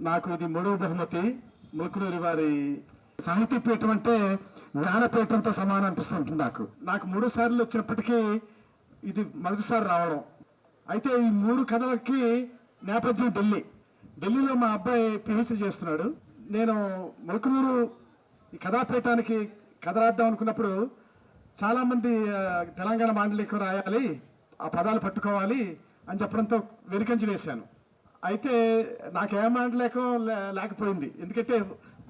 నాకు ఇది మూడవ బహుమతి ములుకునూరి వారి సాహితీ పీఠం అంటే జ్ఞానపీఠంతో సమానం అనిపిస్తుంటుంది నాకు. నాకు మూడు సార్లు వచ్చినప్పటికీ ఇది మొదటిసారి రావడం. అయితే ఈ మూడు కథలకి నేపథ్యం ఢిల్లీ. ఢిల్లీలో మా అబ్బాయి పిహెచ్డి చేస్తున్నాడు. నేను ములుకునూరు ఈ కథాపీఠానికి కథ రాద్దాం అనుకున్నప్పుడు చాలామంది తెలంగాణ మాండలికం రాయాలి ఆ పదాలు పట్టుకోవాలి అని చెప్పడంతో వెనుకంజ వేశాను. అయితే నాకు లే- లేకపోయింది. ఎందుకంటే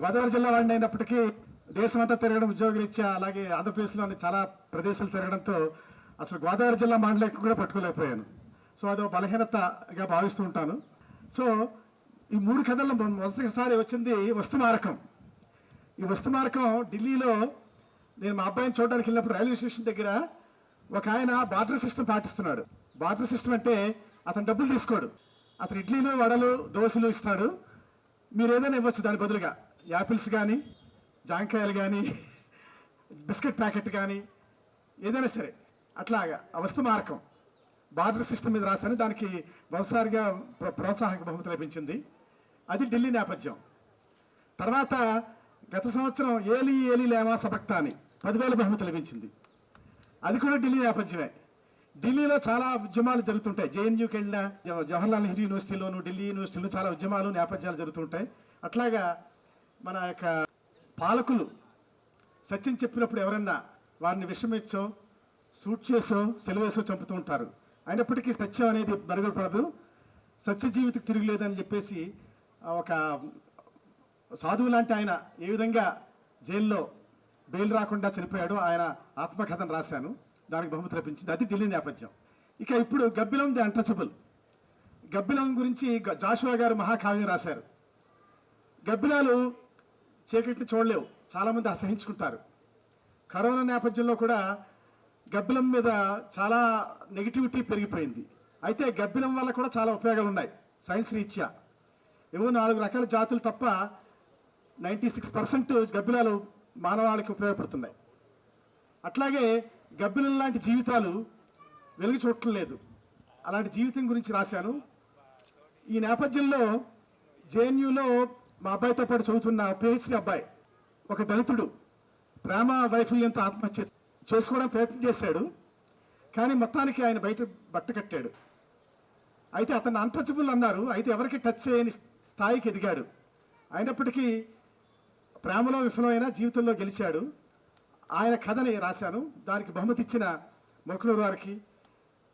గోదావరి జిల్లా వాడిని అయినప్పటికీ దేశమంతా తిరగడం ఉద్యోగరీత్యా అలాగే ఆంధ్రప్రదేశ్లోని చాలా ప్రదేశాలు తిరగడంతో అసలు గోదావరి జిల్లా మాండలేక కూడా పట్టుకోలేకపోయాను. సో అదో బలహీనతగా భావిస్తూ ఉంటాను. సో ఈ మూడు కథల్లో మొదటిసారి వచ్చింది వస్తుమారకం ఈ వస్తుమారకం ఢిల్లీలో నేను మా అబ్బాయిని చూడడానికి వెళ్ళినప్పుడు రైల్వే స్టేషన్ దగ్గర ఒక ఆయన బార్టర్ సిస్టమ్ పాటిస్తున్నాడు. బార్టర్ సిస్టమ్ అంటే అతను డబ్బులు తీసుకోడు. అతను ఇడ్లీలు వడలు దోశలు ఇస్తాడు. మీరు ఏదైనా ఇవ్వచ్చు దాని బదులుగా. యాపిల్స్ కానీ జాంకాయలు కానీ బిస్కెట్ ప్యాకెట్ కానీ ఏదైనా సరే. అట్లాగా ఆ వస్తు బార్డర్ సిస్టమ్ మీద రాశాను దానికి మొదటిసారిగా ప్రోత్సాహక బహుమతి లభించింది. అది ఢిల్లీ నేపథ్యం. తర్వాత గత సంవత్సరం ఏలి ఏలి లేమా సబక్తా అని పదివేల బహుమతి లభించింది. అది కూడా ఢిల్లీ నేపథ్యమే. ఢిల్లీలో చాలా ఉద్యమాలు జరుగుతుంటాయి. జేఎన్యూకి వెళ్ళిన జవహర్లాల్ నెహ్రూ యూనివర్సిటీలోను ఢిల్లీ యూనివర్సిటీలో చాలా ఉద్యమాలు నేపథ్యాలు జరుగుతుంటాయి. అట్లాగా మన యొక్క పాలకులు సత్యం చెప్పినప్పుడు ఎవరన్నా వారిని విషమిచ్చో సూట్ చేసో సెలవేసో చంపుతూ ఉంటారు. అయినప్పటికీ సత్యం అనేది మరుగుపడదు. సత్య జీవితకు తిరుగులేదని చెప్పేసి ఒక సాధువు లాంటి ఆయన ఏ విధంగా జైల్లో బెయిల్ రాకుండా చనిపోయాడో ఆయన ఆత్మకథను రాశాను. దానికి బహుమతి లభించింది అది ఢిల్లీ నేపథ్యం. ఇక ఇప్పుడు గబ్బిలం ది అన్టచబుల్ గబ్బిలం గురించి జాషువా గారు మహాకావ్యం రాశారు. గబ్బిలాలు చీకటిని చూడలేవు. చాలామంది అసహించుకుంటారు. కరోనా నేపథ్యంలో కూడా గబ్బిలం మీద చాలా నెగిటివిటీ పెరిగిపోయింది. అయితే గబ్బిలం వల్ల కూడా చాలా ఉపయోగాలు ఉన్నాయి సైన్స్ రీత్యా. ఏవో నాలుగు రకాల జాతులు తప్ప నైంటీ సిక్స్ పర్సెంట్ గబ్బిలాలు మానవాళికి ఉపయోగపడుతున్నాయి. అట్లాగే గబ్బిలం లాంటి జీవితాలు వెలుగు చూడటం లేదు. అలాంటి జీవితం గురించి రాశాను. ఈ నేపథ్యంలో జేఎన్యూలో మా అబ్బాయితో పాటు చదువుతున్న పిహెచ్డి అబ్బాయి ఒక దళితుడు ప్రేమ వైఫల్యంతో ఆత్మహత్య చేసుకోవడానికి ప్రయత్నం చేశాడు. కానీ మొత్తానికి ఆయన బయట బట్ట కట్టాడు. అయితే అతను అన్టచబుల్ అన్నారు. అయితే ఎవరికి టచ్ చేయని స్థాయికి ఎదిగాడు. అయినప్పటికీ ప్రేమలో విఫలమైన జీవితంలో గెలిచాడు. ఆయన కథని రాశాను. దానికి బహుమతి ఇచ్చిన మొక్కలూరు వారికి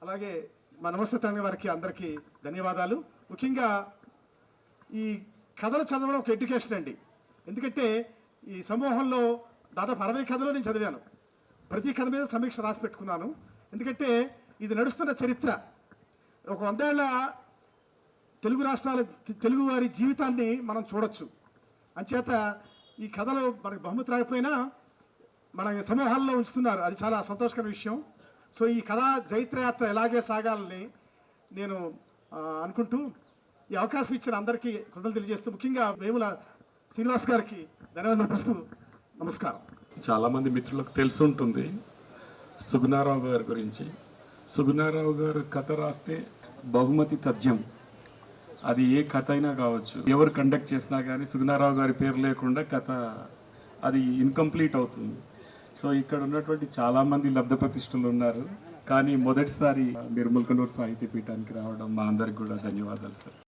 అలాగే మా నమస్తే తండ్రి వారికి అందరికీ ధన్యవాదాలు. ముఖ్యంగా ఈ కథలు చదవడం ఒక ఎడ్యుకేషన్ అండి. ఎందుకంటే ఈ సమూహంలో దాదాపు అరవై కథలు నేను చదివాను. ప్రతి కథ మీద సమీక్ష రాసి పెట్టుకున్నాను. ఎందుకంటే ఇది నడుస్తున్న చరిత్ర. ఒక వందేళ్ళ తెలుగు రాష్ట్రాల తెలుగు వారి జీవితాన్ని మనం చూడొచ్చు. అంచేత ఈ కథలు మనకు బహుమతి రాకపోయినా మన సమూహాల్లో ఉంచుతున్నారు. అది చాలా సంతోషకర విషయం. సో ఈ కథా జైత్రయాత్ర ఎలాగే సాగాలని నేను అనుకుంటూ ఈ అవకాశం ఇచ్చిన అందరికీ కృతజ్ఞతలు తెలియజేస్తూ ముఖ్యంగా వేముల శ్రీనివాస్ గారికి ధన్యవాదాలు అర్పిస్తూ నమస్కారం. చాలామంది మిత్రులకు తెలిసి ఉంటుంది సుగుణారావు గారి గురించి. సుగుణారావు గారు కథ రాస్తే బహుమతి తథ్యం. అది ఏ కథ అయినా కావచ్చు. ఎవరు కండక్ట్ చేసినా కానీ సుగుణారావు గారి పేరు లేకుండా కథ అది ఇన్కంప్లీట్ అవుతుంది. సో ఇక్కడ ఉన్నటువంటి చాలామంది లబ్ధ ప్రతిష్ఠలు ఉన్నారు. కానీ మొదటిసారి నిర్మల్కనూరు సాహిత్య పీఠానికి రావడం మా అందరికి కూడా ధన్యవాదాలు సార్.